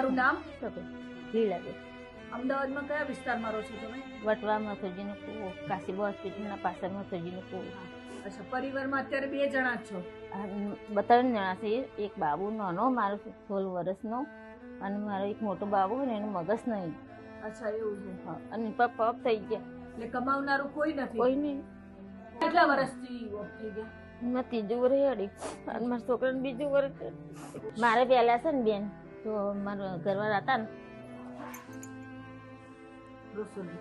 તમારું નામ? લીલાબેન અમદાવાદમાં કયા વિસ્તારમાં રહો છો તમે? વટવામાં મથોજીનો કુવો કાશીબા હોસ્પિટલના પાસે મથોજીનો કુવો. અચ્છા પરિવારમાં અત્યારે બે જણા જ છો? ત્રણ જણા છે. એક બાબુ નાનો મારો સોળ વર્ષનો અને મારો એક મોટો બાબુ ને એનું મગજ નહીં. અચ્છા એવું છે. હા, અને પગ પગ થઈ ગયા. એટલે કમાવનારું કોઈ નથી? કોઈ નહીં. કેટલા વર્ષથી ઓફ થઈ ગયા? મેં ત્રીજું વર્ષ હેડી અને મારા છોકરાને બીજું વર્ષ. મારે પહેલા છે ને બેન. તો મારા ઘરવાળા હતા ને. રોસોલી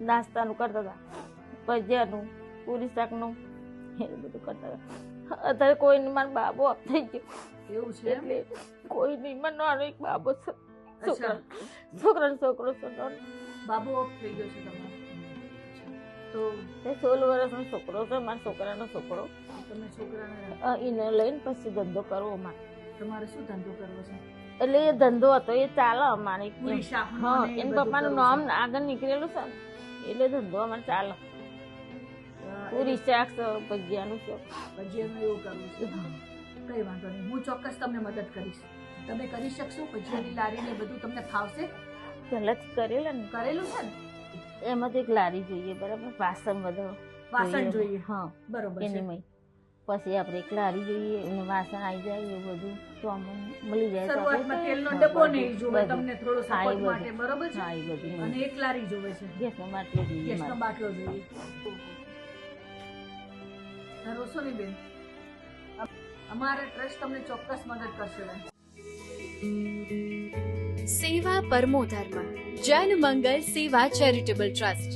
નાસ્તાનું કરતા હતા. ભજીયાનું પૂરી શાકનું એ બધું કરતા હતા. અત્યારે કોઈ નહીં મારો બાબો આપ થઈ ગયો. એવું છે એટલે કોઈ નહીં મને નાનો એક બાબો છે. છોકરા છોકરો છોકરો. બાબુ ઓફ થઈ ગયો છે તમારો. તો તે સોળ વર્ષનો છોકરો છે મારા છોકરાનો છોકરો. તમે છોકરાને એને લઈને પછી ધંધો કરવો મારે તમારે શું ધંધો કરવો છે? એટલે એ ધંધો હતો એ ચાલે અમારે એમ. હા ને એ એના બધું પપ્પાનું નામ આગળ નીકળેલું છે એટલે ધંધો અમારે ચાલે. પૂરી શાક ભજીયાનું છે. ભજીયાનું એવું કરવું છે. કઈ વાંધો નહીં. હું ચોક્કસ તમને મદદ કરીશ. તમે કરી શકશો ભજીયાની લારીને બધું તમને ફાવશે? પહેલાથી કરેલા ને. કરેલું છે ને? એમાં એક લારી જોઈએ બરાબર? વાસણ બધો વાસણ જોઈએ. હા. બરોબર એની પછી આપણે એક લારી જોઈએ એને વાસણ આવી જાય એવું બધું. તો અમને મળી જાય શરૂઆતમાં તેલનો ડબ્બો નહીં જોવે તમને થોડો સપોર્ટ માટે બરોબર છે? હા એ બધું. અને એક લારી જોવે છે. ગેસનો બાટલો જોઈએ ગેસનો બાટલો જોઈએ. હા, રોશની બેન અમારા ટ્રસ્ટ તમને ચોક્કસ મદદ કરશે સેવા પરમો ધર્મ. જન મંગલ સેવા ચેરિટેબલ ટ્રસ્ટ.